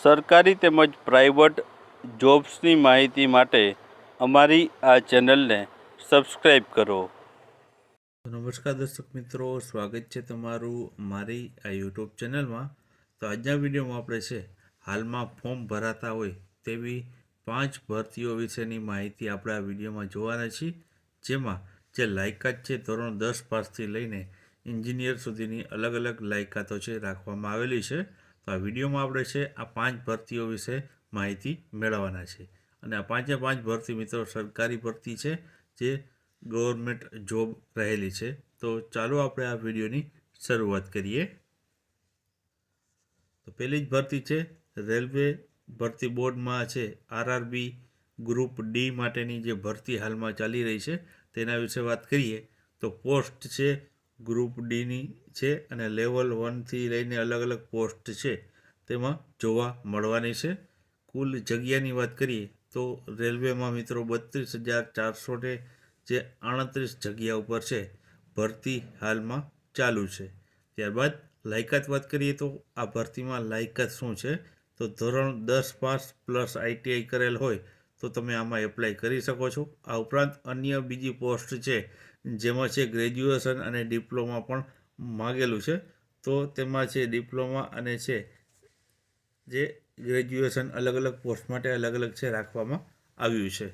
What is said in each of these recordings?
સરકારી તેમજ પ્રાઇવેટ જોબ્સની માહિતી માટે અમારી આ ચેનલને સબસ્ક્રાઈબ કરો. નમસ્કાર દર્શક મિત્રો, સ્વાગત છે તમારું મારી આ યુટ્યુબ ચેનલમાં. તો આજના વિડીયોમાં આપણે છે, હાલમાં ફોર્મ ભરાતા હોય તેવી પાંચ ભરતીઓ વિશેની માહિતી આપણે આ વિડીયોમાં જોવાના છીએ. જેમાં જે લાયકાત છે, ધોરણ દસ પાસથી લઈને એન્જિનિયર સુધીની અલગ અલગ લાયકાતો છે રાખવામાં આવેલી છે. તો આ વિડીયોમાં આપણે છે આ પાંચ ભરતીઓ વિશે માહિતી મેળવવાના છે. અને આ પાંચે પાંચ ભરતી મિત્રો સરકારી ભરતી છે જે ગવર્મેન્ટ જોબ રહેલી છે. તો ચાલો આપણે આ વિડીયોની શરૂઆત કરીએ. તો પહેલી જ ભરતી છે રેલવે ભરતી બોર્ડમાં છે આરઆરબી ગ્રુપ ડી માટેની જે ભરતી હાલમાં ચાલી રહી છે તેના વિશે વાત કરીએ. તો પોસ્ટ છે ગ્રુપ ડીની છે અને લેવલ વનથી લઈને અલગ અલગ પોસ્ટ છે, તેમાં જોવા મળવાની છે. કુલ જગ્યાની વાત કરીએ તો રેલવેમાં મિત્રો બત્રીસ હજાર ચારસો ને જે આડત્રીસ જગ્યા ઉપર છે, ભરતી હાલમાં ચાલુ છે. ત્યારબાદ લાયકાત વાત કરીએ તો આ ભરતીમાં લાયકાત શું છે? તો ધોરણ દસ પાસ પ્લસ આઈટીઆઈ કરેલ હોય તો તમે આમાં એપ્લાય કરી શકો છો. આ ઉપરાંત અન્ય બીજી પોસ્ટ છે જેમાં છે ગ્રેજ્યુએશન અને ડિપ્લોમા પણ માગેલું છે. તો તેમાં છે ડિપ્લોમા અને છે જે ગ્રેજ્યુએશન અલગ અલગ પોસ્ટ માટે અલગ અલગ છે રાખવામાં આવ્યું છે.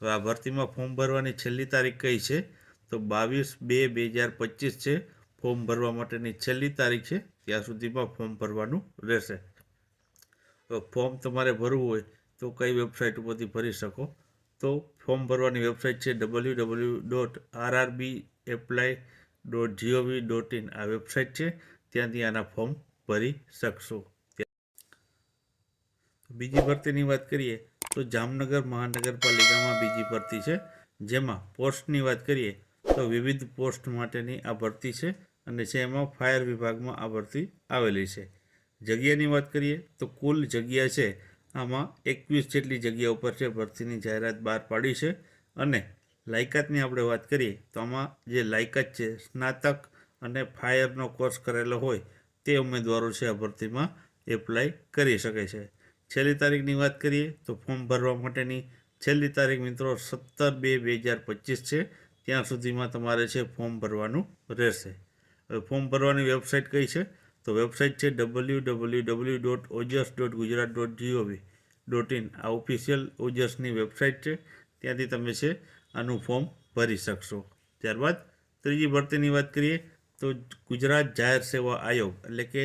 હવે આ ભરતીમાં ફોર્મ ભરવાની છેલ્લી તારીખ કઈ છે? તો બાવીસ બે બે હજાર પચીસ છે. ફોર્મ ભરવા માટેની છેલ્લી તારીખ છે. ત્યાં સુધીમાં ફોર્મ ભરવાનું રહેશે. ફોર્મ તમારે ભરવું હોય તો કઈ વેબસાઇટ ઉપરથી ભરી શકો? તો ફોર્મ ભરવાની વેબસાઇટ છે W W dot RRB apply dot G O V dot website છે. ત્યાંથી આના ફોર્મ ભરી શકશો. બીજી ભરતીની વાત કરીએ તો જામનગર મહાનગરપાલિકામાં બીજી ભરતી છે. જેમાં પોસ્ટની વાત કરીએ તો વિવિધ પોસ્ટ માટેની આ ભરતી છે અને એમાં ફાયર વિભાગમાં આ ભરતી આવેલી છે. જગ્યાની વાત કરીએ તો કુલ જગ્યા છે આમાં એકવીસ જેટલી જગ્યા ઉપર છે, ભરતીની જાહેરાત બહાર પાડી છે. અને લાયકાતની આપણે વાત કરીએ, તો આમાં જે લાયકાત છે, સ્નાતક અને ફાયરનો કોર્સ કરેલો હોય, તે ઉમેદવારો છે આ ભરતીમાં એપ્લાય કરી શકે છે. છેલ્લી તારીખની વાત કરીએ, તો ફોર્મ ભરવા માટેની છેલ્લી તારીખ મિત્રો સત્તર બે બે હજાર પચીસ છે. ત્યાં સુધીમાં તમારે છે, ફોર્મ ભરવાનું રહેશે. હવે ફોર્મ ભરવાની વેબસાઇટ કઈ છે? તો વેબસાઇટ છે W W W dot Ojas dot Gujarat dot G O V. Dot official ઓજસની website છે. ત્યાંથી તમે છે, આનું ફોર્મ ભરી શકશો. ત્યારબાદ ત્રીજી ભરતીની વાત કરીએ તો ગુજરાત જાહેર સેવા આયોગ, એટલે કે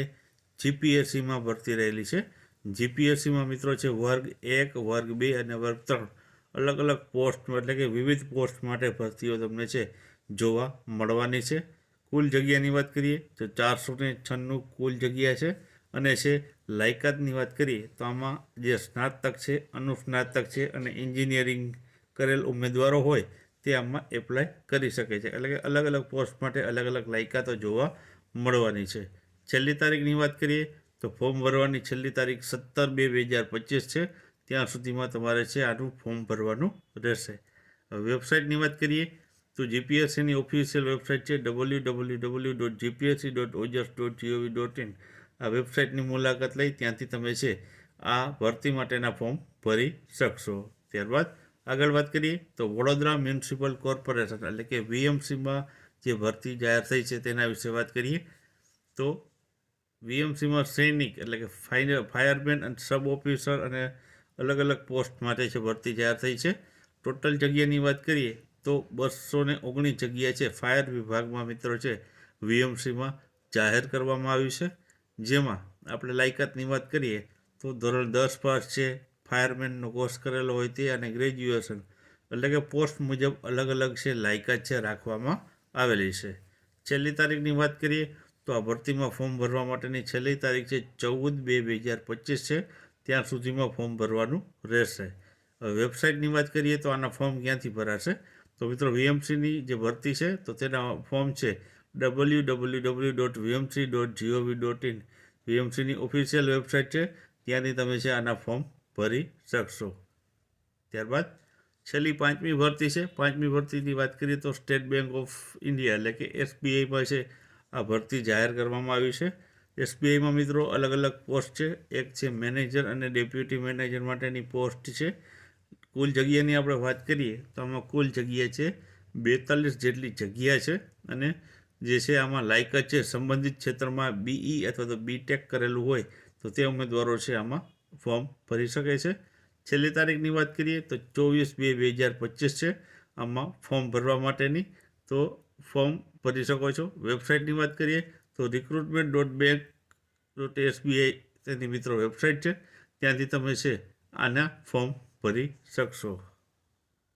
જીપીએસસીમાં ભરતી રહેલી છે. જીપીએસસીમાં મિત્રો છે, વર્ગ એક, વર્ગ બે અને વર્ગ ત્રણ. અલગ અલગ પોસ્ટ, એટલે કે વિવિધ પોસ્ટ માટે ભરતીઓ તમને છે, જોવા મળવાની છે. કુલ જગ્યાની વાત કરીએ તો ચારસો ને છન્નું કુલ જગ્યા છે. અને છે લાયકાતની વાત કરીએ તો આમાં જે સ્નાતક છે, અનુસ્નાતક છે અને એન્જિનિયરિંગ કરેલ ઉમેદવારો હોય તે આમાં એપ્લાય કરી શકે છે. એટલે કે અલગ અલગ પોસ્ટ માટે અલગ અલગ લાયકાતો જોવા મળવાની છે. છેલ્લી તારીખની વાત કરીએ તો ફોર્મ ભરવાની છેલ્લી તારીખ સત્તર બે બે હજાર પચીસ છે. ત્યાં સુધીમાં તમારે છે આનું ફોર્મ ભરવાનું રહેશે. વેબસાઇટની વાત કરીએ તો જીપીએસસીની ઓફિશિયલ વેબસાઇટ છે W W W dot GPSC dot Ojas dot G O V dot વેબસાઇટની મુલાકાત લઈ ત્યાંથી તમે છે આ ભરતી માટેના ફોર્મ ભરી શકશો. ત્યારબાદ આગળ વાત કરીએ તો વડોદરા મ્યુનિસિપલ કોર્પોરેશન એટલે કે વીએમસીમાં જે ભરતી જાહેર થઈ છે તેના વિશે વાત કરીએ તો વીએમસીમાં સૈનિક એટલે કે ફાયર ફાયરમેન અને સબ ઓફિસર અને અલગ અલગ પોસ્ટ માટે છે ભરતી જાહેર થઈ છે. ટોટલ જગ્યાની વાત કરીએ તો બસો ને ઓગણીસ જગ્યા છે, ફાયર વિભાગમાં મિત્રો છે, વીએમસીમાં જાહેર કરવામાં આવ્યું છે. જેમાં આપણે લાયકાતની વાત કરીએ તો ધોરણ દસ પાસ છે, ફાયરમેનનો કોર્સ કરેલો હોય તે અને ગ્રેજ્યુએશન એટલે કે પોસ્ટ મુજબ અલગ અલગ છે, લાયકાત છે, રાખવામાં આવેલી છે. છેલ્લી તારીખની વાત કરીએ તો આ ભરતીમાં ફોર્મ ભરવા માટેની છેલ્લી તારીખ છે, ચૌદ બે બે હજાર પચીસ છે, ત્યાં સુધીમાં ફોર્મ ભરવાનું રહેશે. વેબસાઇટની વાત કરીએ તો આના ફોર્મ ક્યાંથી ભરાશે? તો મિત્રો વીએમસીની જે ભરતી છે, તો તેના ફોર્મ છે W W W dot VMC dot GOV dot in વીએમસીની official website છે, ત્યાંથી તમે છે આના ફોર્મ ભરી શકશો. ત્યારબાદ છેલ્લી પાંચમી ભરતી છે, પાંચમી ભરતીની વાત કરીએ તો સ્ટેટ બેંક ઓફ ઇન્ડિયા એટલે કે એસબીઆઈમાં છે, આ ભરતી જાહેર કરવામાં આવી છે. એસબીઆઈમાં મિત્રો અલગ અલગ પોસ્ટ છે, એક છે મેનેજર અને ડેપ્યુટી મેનેજર માટેની પોસ્ટ છે. કુલ જગ્યાની આપણે વાત કરીએ તો આમાં કુલ જગ્યા છે બેતાલીસ જેટલી જગ્યા છે અને જે છે આમાં લાયકાત છે સંબંધિત ક્ષેત્રમાં બીઈ અથવા તો બીટેક કરેલું હોય તો તે ઉમેદવારો છે આમાં ફોર્મ ભરી શકે છે. છેલ્લી તારીખની વાત કરીએ તો ચોવીસ બે બે હજાર પચીસ છે આમાં ફોર્મ ભરવા માટેની. તો ફોર્મ ભરી શકો છો. વેબસાઇટની વાત કરીએ તો recruitment dot bank dot SBI તેની મિત્રો વેબસાઇટ છે. ત્યાંથી તમે છે આના ફોર્મ ભરી શકશો